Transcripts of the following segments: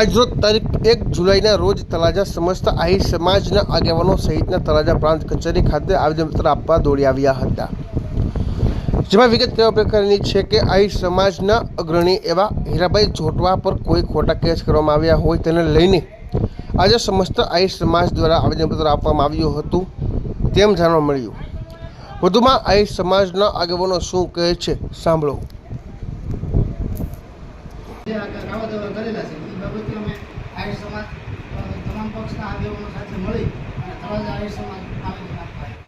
આજરોજ તારીખ એક જુલાઈના રોજ તળાજા સમસ્ત આહી સમાજના આગેવાનો સહિતના તળાજા પ્રાંત કચેરી ખાતે આવેદનપત્ર આપવા દોડી આવ્યા હતા. જેમાં વિગત કેવા પ્રકારની છે કે આહિર સમાજના અગ્રણી એવા હીરાભાઈ જોટવા પર કોઈ ખોટા કેસ કરવામાં આવ્યા હોય તેને લઈને આજે સમસ્ત આહિર સમાજ દ્વારા આવેદનપત્ર આપવામાં આવ્યું હતું તેમ જાણવા મળ્યું. વધુમાં આહિર સમાજના આગેવાનો શું કહે છે, સાંભળો. કરેલા છે. બાબતે અમે આહિર સમાજ તમામ પક્ષના આગેવાનો સાથે મળી અને તળાજા આહિર સમાજ આવેદન આપવા આવ્યા.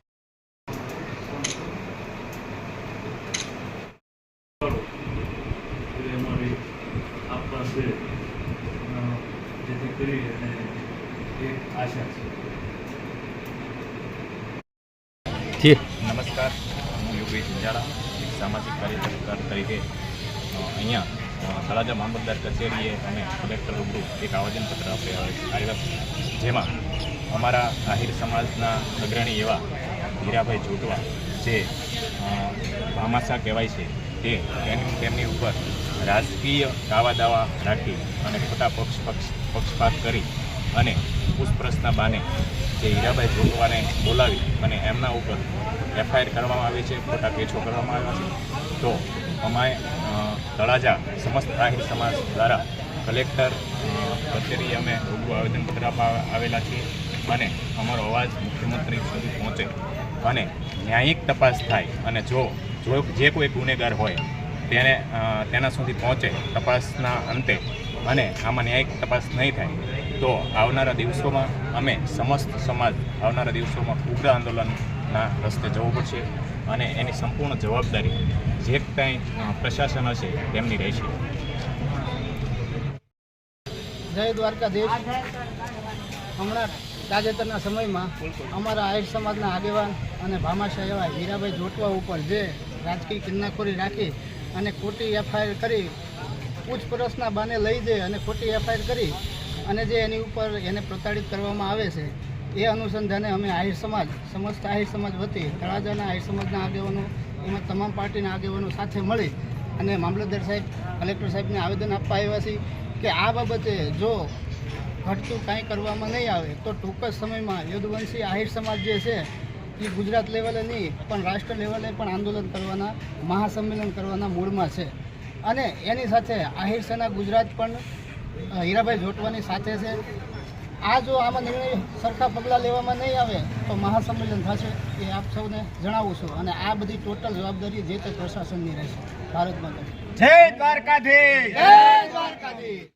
એ અમારી આપવા છે જેથી કરી અને એક આશા છે નમસ્કાર હું યોગેશ ઉજાળા સામાજિક કાર્યકર તરીકે અહીંયા તળાજા મામલતદાર કચેરીએ અમે કલેક્ટર રૂબરૂ એક આવેદનપત્ર આપ્યા જેમાં અમારા આહિર સમાજના અગ્રણી એવા હીરાભાઈ જોટવા જે ભામાસા કહેવાય છે તે તેમની ઉપર રાજકીય દાવા દાવા રાખી અને ખોટા પક્ષ પક્ષ પક્ષપાત કરી અને પૂછપરછના બાને જે હીરાભાઈ જોટવાને બોલાવી અને એમના ઉપર એફઆઈઆર કરવામાં આવી છે, ખોટા કેસો કરવામાં આવ્યા છે. તો અમારે તળાજા સમસ્ત આહિર સમાજ દ્વારા કલેક્ટર કચેરી અમે રૂબરૂ આવેદનપત્ર આવેલા છીએ અને અમારો અવાજ મુખ્યમંત્રી સુધી પહોંચે અને ન્યાયિક તપાસ થાય અને જો જો જે કોઈ ગુનેગાર હોય તેને તેના સુધી પહોંચે તપાસના અંતે અને આમાં ન્યાયિક તપાસ નહીં થાય, તો આવનારા દિવસોમાં અમે સમસ્ત સમાજ આવનારા દિવસોમાં ઉગ્ર આંદોલનના રસ્તે જવું પડશે અને એની સંપૂર્ણ જવાબદારી જે કાંઈ પ્રશાસન હશે તેમની રહેશે જય દ્વારકાધીશ. હમણાં તાજેતરના સમયમાં અમારા આહિર સમાજના આગેવાન અને ભામાશા એવા હીરાભાઈ જોટવા ઉપર જે રાજકીય કિન્નાખોરી રાખી અને ખોટી એફઆઈઆર કરી, પૂછપરછના બાને લઈ જઈ અને ખોટી એફઆઈઆર કરી અને જે એની ઉપર એને પ્રતાડિત કરવામાં આવે છે, એ અનુસંધાને અમે આહિર સમાજ, સમસ્ત આહિર સમાજ વતી તળાજાના આહિર સમાજના આગેવાનો એમાં તમામ પાર્ટીના આગેવાનો સાથે મળી અને મામલતદાર સાહેબ, કલેક્ટર સાહેબને આવેદન આપવા આવ્યા છીએ કે આ બાબતે જો ઘટતું કાંઈ કરવામાં નહીં આવે, તો ટૂંક જ સમયમાં યદુવંશી આહિર સમાજ જે છે, એ ગુજરાત લેવલે નહીં, પણ રાષ્ટ્ર લેવલે પણ આંદોલન કરવાના, મહાસંમેલન કરવાના મૂળમાં છે. અને એની સાથે આહિર સેના ગુજરાત પણ હીરાભાઈ જોટવાની સાથે છે. આ જો આમાં નિર્ણય સરખા પગલાં લેવામાં નહીં આવે તો મહાસંમેલન થશે એ આપ સૌને જણાવું છું. અને આ બધી ટોટલ જવાબદારી જે તે પ્રશાસનની રહેશે. ભારત માતા જય દ્વારકાધીશ! જય દ્વારકાધીશ!